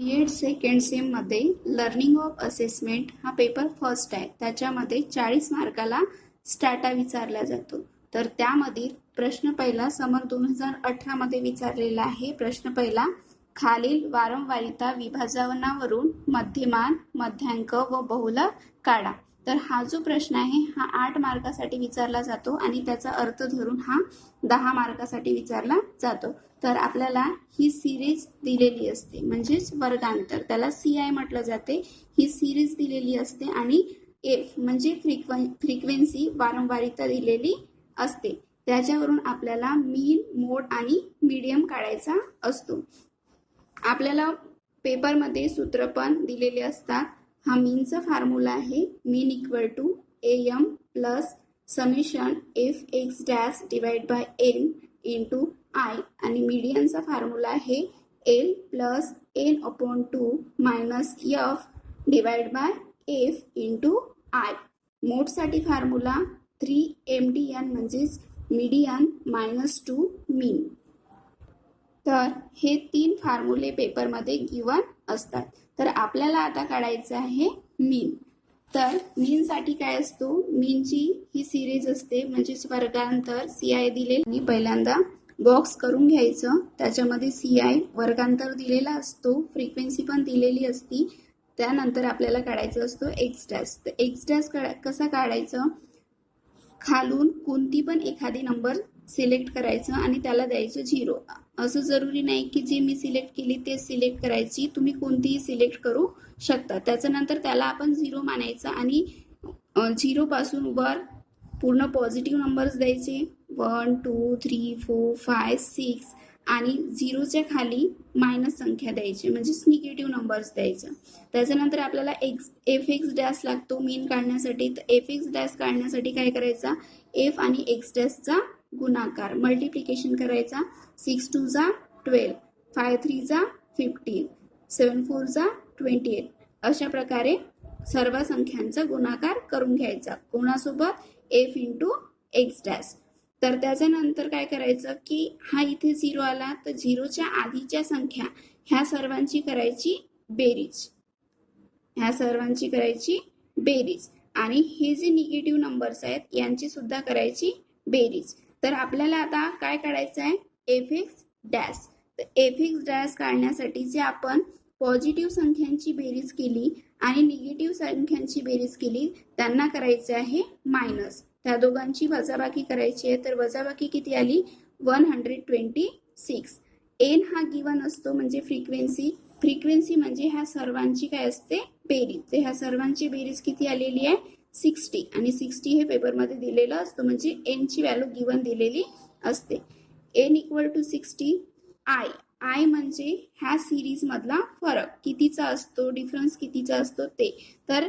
बी Ed second सेममध्ये learning of assessment हा paper first आहे. त्याच्यामध्ये चाळीस मार्काला स्टाटा विचारला जातो. तर त्यामधील प्रश्न पहिला समर दोन हजार अठरामध्ये विचारलेला आहे. प्रश्न पहिला खालील वारंवारिता विभाजनावरून मध्यमान मध्यांक व बहुलक काढा. तर हा जो प्रश्न आहे हा आठ मार्कासाठी विचारला जातो आणि त्याचा अर्थ धरून हा दहा मार्कासाठी विचारला जातो. तर आपल्याला ही सिरीज दिलेली असते म्हणजेच वर्गांतर. त्याला सी आय म्हटलं जाते. ही सिरीज दिलेली असते आणि एफ म्हणजे फ्रिक्वे फ्रिक्वेन्सी वारंवारिता दिलेली असते. त्याच्यावरून आपल्याला मीन मोड आणि मीडियम काढायचा असतो. आपल्याला पेपरमध्ये सूत्र पण दिलेले असतात. हा मीनचा फॉर्म्युला आहे. Mean equal to A M plus summation F X dash divide by N into I आणि मीडियनचा फॉर्म्युला आहे L plus N upon two minus F divide by F into I मोडसाठी formula three M D N म्हणजेच median minus two mean तर हे तीन फॉर्म्युले पेपरमध्ये given असतात. तर आपल्याला आता काढायचं आहे मीन तर मीनसाठी काय असतो? मीनची ही सिरीज असते म्हणजे वर्गांतर सी आय दिलेली. पहिल्यांदा बॉक्स करून घ्यायचं. त्याच्यामध्ये सी आय वर्गांतर दिलेला असतो फ्रिक्वेन्सी पण दिलेली असती. त्यानंतर आपल्याला काढायचं असतो एक्स डॅस तर एक्स डॅस कसा काढायचं? खालून कोणती पण एखादी नंबर सिलेक्ट करायचं आणि त्याला द्यायचं झिरो. असं जरुरी नाही की जे मी सिलेक्ट केली ते सिलेक्ट करायची. तुम्ही कोणतीही सिलेक्ट करू शकता. त्याच्यानंतर त्याला आपण झिरो मानायचं आणि झिरोपासून वर पूर्ण पॉझिटिव्ह नंबर्स द्यायचे. One two three four five six आणि झिरोच्या खाली मायनस संख्या द्यायची. म्हणजेच निगेटिव्ह नंबर्स द्यायचं. त्याच्यानंतर आपल्याला एक्स एफ एक्स डॅश लागतो मेन काढण्यासाठी. तर एफ एक्स डॅश काढण्यासाठी काय करायचा? एफ आणि एक्स डॅशचा गुणाकार. मल्टिप्लिकेशन करायचा. सिक्स टू जा ट्वेल्व फाय थ्री जा फिफ्टीन सेवन फोर जा ट्वेंटी एट अशा प्रकारे सर्व संख्यांचा गुणाकार करून घ्यायचा. कोणासोबत? एफ इंटू एक्स डॅश तर त्याच्यानंतर काय करायचं की हा इथे झिरो आला तर झिरोच्या आधीच्या संख्या ह्या सर्वांची करायची बेरीज. ह्या सर्वांची करायची बेरीज. आणि हे जे निगेटिव्ह नंबर्स आहेत यांची सुद्धा करायची बेरीज. तर आपल्याला आता काय काढायचं आहे? एफ एक्स डॅश तर एफ एक्स डॅश काढण्यासाठी जे आपण पॉझिटिव्ह संख्यांची बेरीज केली आणि निगेटिव्ह संख्यांची बेरीज केली त्यांना करायचे आहे मायनस त्या दोघांची वजाबाकी करायची आहे तर वजाबाकी किती आली? One hundred twenty six N हा गिवन असतो म्हणजे फ्रिक्वेन्सी फ्रिक्वेन्सी म्हणजे ह्या सर्वांची काय असते? बेरीज. तर ह्या सर्वांची बेरीज किती आलेली आहे? सिक्स्टी. आणि सिक्स्टी हे पेपरमध्ये दिलेलं असतं म्हणजे एनची व्हॅल्यू गिवन दिलेली असते. N equal to sixty I I म्हणजे ह्या सिरीजमधला फरक. कितीचा असतो डिफरन्स कितीचा असतो ते. तर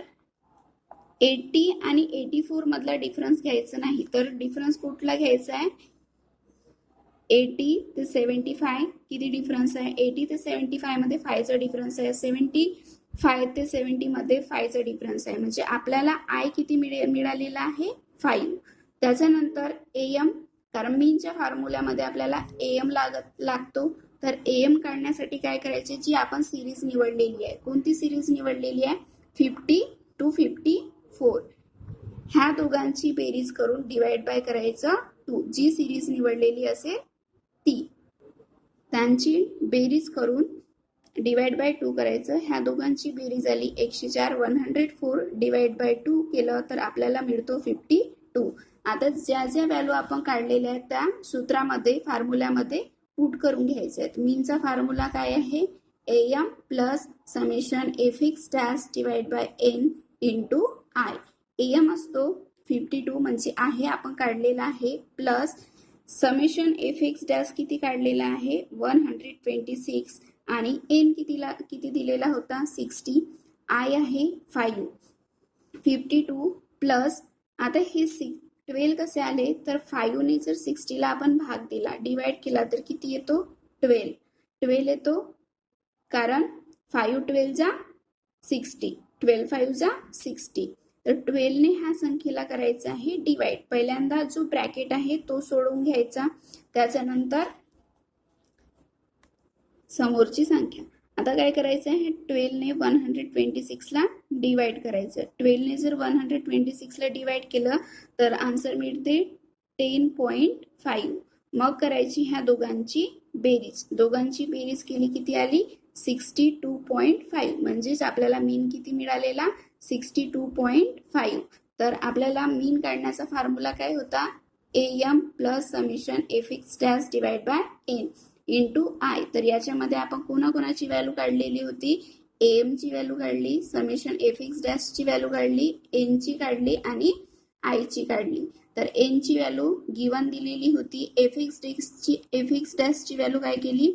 एटी आणि एटी फोर मधला डिफरन्स घ्यायचा नाही. तर डिफरन्स कुठला घ्यायचा आहे? एटी ते सेवन्टी फाय किती डिफरन्स आहे? एटी ते सेवन्टी फायमध्ये फायचा डिफरन्स आहे. सेवन्टी फाय ते सेवन्टीमध्ये फायचा डिफरन्स आहे. म्हणजे आपल्याला आय किती मिळे मिळालेला आहे? फाईव्ह त्याच्यानंतर ए एम कारण मीनच्या फॉर्म्युल्यामध्ये आपल्याला ए एम लागत लागतो तर ए एम काढण्यासाठी काय करायचे? जी आपण सिरीज निवडलेली आहे. कोणती सिरीज निवडलेली आहे? फिफ्टी टू फिफ्टी फोर ह्या दोघांची बेरीज करून डिवाइड बाय करायचं टू जी सिरीज निवडलेली असेल ती. त्यांची बेरीज करून डिवाइड बाय टू करायचं. ह्या दोघांची बेरीज आली एकशे चार one hundred four divide by two केलं तर आपल्याला मिळतो फिफ्टी टू आता ज्या ज्या व्हॅल्यू आपण काढलेल्या आहेत त्या सूत्रामध्ये फॉर्म्युल्यामध्ये पुट करून घ्यायचे आहेत. मीनचा फॉर्म्युला काय आहे? A M plus summation F X dash divide by N into I A M असतो फिफ्टी टू म्हणजे आहे आपण काढलेला आहे. Plus summation F X dash किती काढलेला आहे? वन हंड्रेड ट्वेंटी सिक्स आणि एन कितीला किती दिलेला होता? सिक्स्टी आय आहे फाईव्ह फिफ्टी टू प्लस आता हे सिक्स ट्वेल्व कसे आले? तर फाईव्हने जर सिक्स्टीला आपण भाग दिला डिवाइड केला तर किती येतो? ट्वेल्व ट्वेल्व येतो कारण फाईव्ह ट्वेल्व जा सिक्स्टी ट्वेल्व फाईव्ह जा सिक्स्टी तर ट्वेल्वने ह्या संख्येला करायचं आहे डिवाइड पहिल्यांदा जो ब्रॅकेट आहे तो सोडून घ्यायचा. त्याच्यानंतर समोरची संख्या. आता काय करायचं आहे ट्वेल्वने वन हंड्रेड ट्वेंटी सिक्सला डिवाइड करायचं ट्वेल्वने जर वन हंड्रेड ट्वेंटी सिक्सला डिवाइड केलं तर आन्सर मिळते टेन पॉईंट फाईव्ह मग करायची ह्या दोघांची बेरीज. दोघांची बेरीज केली किती आली? सिक्स्टी टू पॉईंट फाईव्ह म्हणजेच आपल्याला मीन किती मिळालेला? सिक्स्टी टू पॉईंट फाईव्ह तर आपल्याला मीन काढण्याचा फॉर्म्युला काय होता? A M plus summation F X dash divide by N into I तर याच्यामध्ये आपण कोणाकोणाची व्हॅल्यू काढलेली होती? ए एमची व्हॅल्यू काढली समेशन एफ एक्स डॅशची व्हॅल्यू काढली एनची काढली आणि आयची काढली. तर एनची व्हॅल्यू गिवन दिलेली होती एफ एक्स डेक्सची एफ एक्स डॅशची व्हॅल्यू काय केली?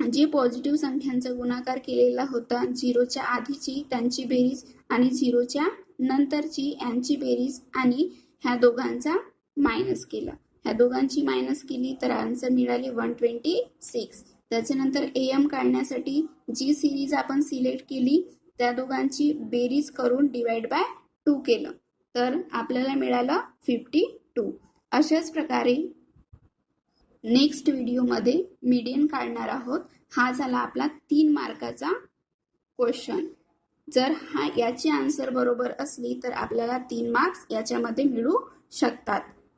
जी पॉझिटिव्ह संख्यांचा गुणाकार केलेला होता झिरोच्या आधीची त्यांची बेरीज आणि झिरोच्या नंतरची यांची बेरीज आणि ह्या दोघांचा मायनस केला. ह्या दोघांची मायनस केली तर आन्सर मिळाली वन ट्वेंटी सिक्स त्याच्यानंतर ए एम काढण्यासाठी जी सिरीज आपण सिलेक्ट केली त्या दोघांची बेरीज करून डिवाइड बाय टू केलं. तर आपल्याला मिळालं फिफ्टी टू अशाच प्रकारे नेक्स्ट व्हिडिओमध्ये मीडियन काढणार आहोत. हा झाला आपला तीन मार्काचा क्वेश्चन जर हा याची आन्सर बरोबर असली तर आपल्याला तीन मार्क्स याच्यामध्ये मिळू शकतात.